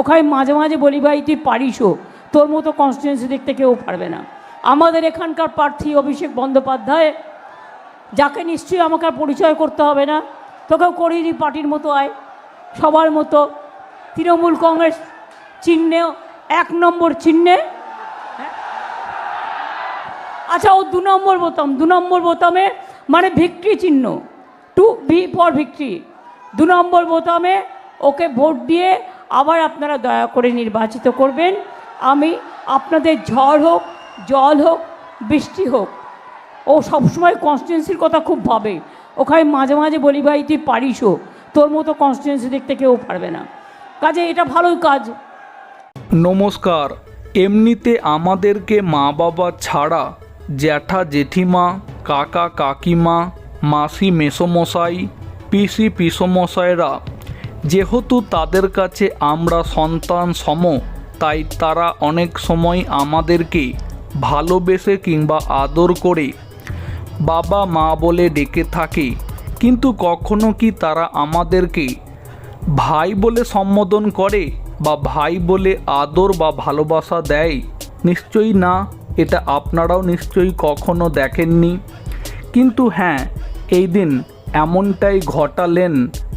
ওখানে মাঝে মাঝে বলি, ভাই, তুই পারিসও তোর মতো কনস্টিটিউন্সি দেখতে কেউ পারবে না। আমাদের এখানকার প্রার্থী অভিষেক বন্দ্যোপাধ্যায়, যাকে নিশ্চয়ই আমাকে আর পরিচয় করতে হবে না, তোকেও করিনি পার্টির মতো আয়, সবার মতো। তৃণমূল কংগ্রেস চিহ্নে, এক নম্বর চিহ্নে। হ্যাঁ? আচ্ছা ও দু নম্বর বোতাম, দু নম্বর বোতামে মানে ভিক্টরি চিহ্ন, টু, ভি, ফর ভিক্টরি। দু নম্বর বোতামে ওকে ভোট দিয়ে আবার আপনারা দয়া করে নির্বাচিত করবেন। আমি আপনাদের ঝড় হোক, জল হোক, বৃষ্টি হোক, ও সবসময় কনস্টিটুয়েন্সির কথা খুব ভাবে। ওখানে মাঝে মাঝে বলি, ভাই, তুই পারিসও তোর মতো কনস্টিটুয়েন্সি দেখতে কেউ পারবে না। কাজে এটা ভালোই কাজ। নমস্কার। এমনিতে আমাদেরকে মা বাবা ছাড়া জ্যাঠা জেঠিমা, কাকা কাকিমা, মাসি মেসোমশাই, পিসি পিসমশাইরা যেহেতু তাদের কাছে আমরা সন্তান সম, তাই তারা অনেক সময় আমাদেরকে ভালোবেসে কিংবা আদর করে বাবা মা বলে ডেকে থাকে। কিন্তু কখনো কি তারা আমাদেরকে ভাই বলে সম্বোধন করে বা ভাই বলে আদর বা ভালোবাসা দেয়? নিশ্চয়ই না, এটা আপনারাও নিশ্চয়ই কখনো দেখেননি। কিন্তু হ্যাঁ এই দিন এমনটাই ঘটালেন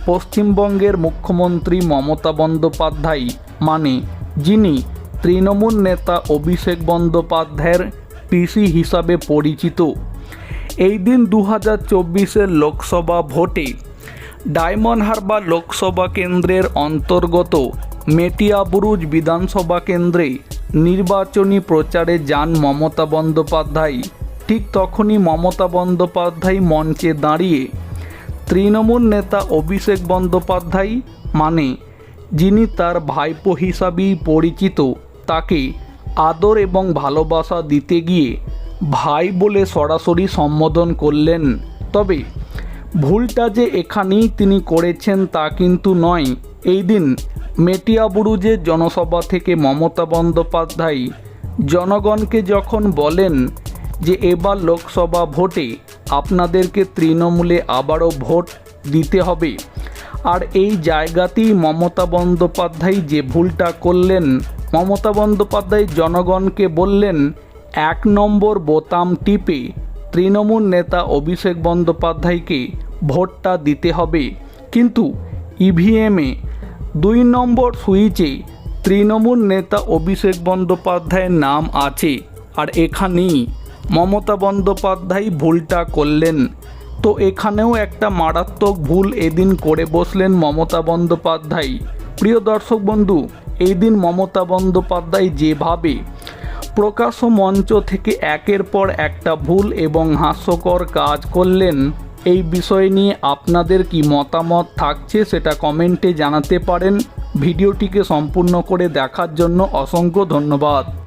পশ্চিমবঙ্গের মুখ্যমন্ত্রী মমতা বন্দ্যোপাধ্যায় মানে যিনি তৃণমূল নেতা অভিষেক বন্দ্যোপাধ্যায়ের পিসি হিসাবে পরিচিত। এই দিন দু হাজার চব্বিশের লোকসভা ভোটে ডায়মন্ড হারবার লোকসভা কেন্দ্রের অন্তর্গত মেটিয়াবুরুজ বিধানসভা কেন্দ্রে নির্বাচনী প্রচারে যান মমতা বন্দ্যোপাধ্যায়। ঠিক তখনই মমতা বন্দ্যোপাধ্যায় মঞ্চে দাঁড়িয়ে তৃণমূল নেতা অভিষেক বন্দ্যোপাধ্যায় মানে যিনি তার ভাইপো হিসাবেই পরিচিত, তাকে আদর এবং ভালোবাসা দিতে গিয়ে ভাই বলে সরাসরি সম্বোধন করলেন। তবে, ভুলটা যে এখানেই তিনি করেছেন তা কিন্তু নয়। এই দিন মেটিয়াবুরুজের জনসভা থেকে মমতা বন্দ্যোপাধ্যায় জনগণকে যখন বলেন যে এবার লোকসভা ভোটে আপনাদেরকে তৃণমূলে আবারও ভোট দিতে হবে। আর এই জায়গাতেই মমতা বন্দ্যোপাধ্যায় যে ভুলটা করলেন, মমতা বন্দ্যোপাধ্যায় জনগণকে বললেন, এক নম্বর বোতাম টিপে তৃণমূল নেতা অভিষেক বন্দ্যোপাধ্যায়কে ভোটটা দিতে হবে। কিন্তু ইভিএমে দুই নম্বর সুইচে তৃণমূল নেতা অভিষেক বন্দ্যোপাধ্যায়ের নাম আছে। আর এখানেই মমতা বন্দ্যোপাধ্যায় ভুলটা করলেন। তো এখানেও একটা মারাত্মক ভুল এদিন করে বসলেন মমতা বন্দ্যোপাধ্যায়। প্রিয় দর্শক বন্ধু এই দিন মমতা বন্দ্যোপাধ্যায় যেভাবে প্রকাশ্য মঞ্চ থেকে একের পর একটা ভুল এবং হাস্যকর কাজ করলেন, এই বিষয় নিয়ে আপনাদের কি মতামত থাকছে সেটা কমেন্টে জানাতে পারেন। ভিডিওটিকে সম্পূর্ণ করে দেখার জন্য অসংখ্য ধন্যবাদ।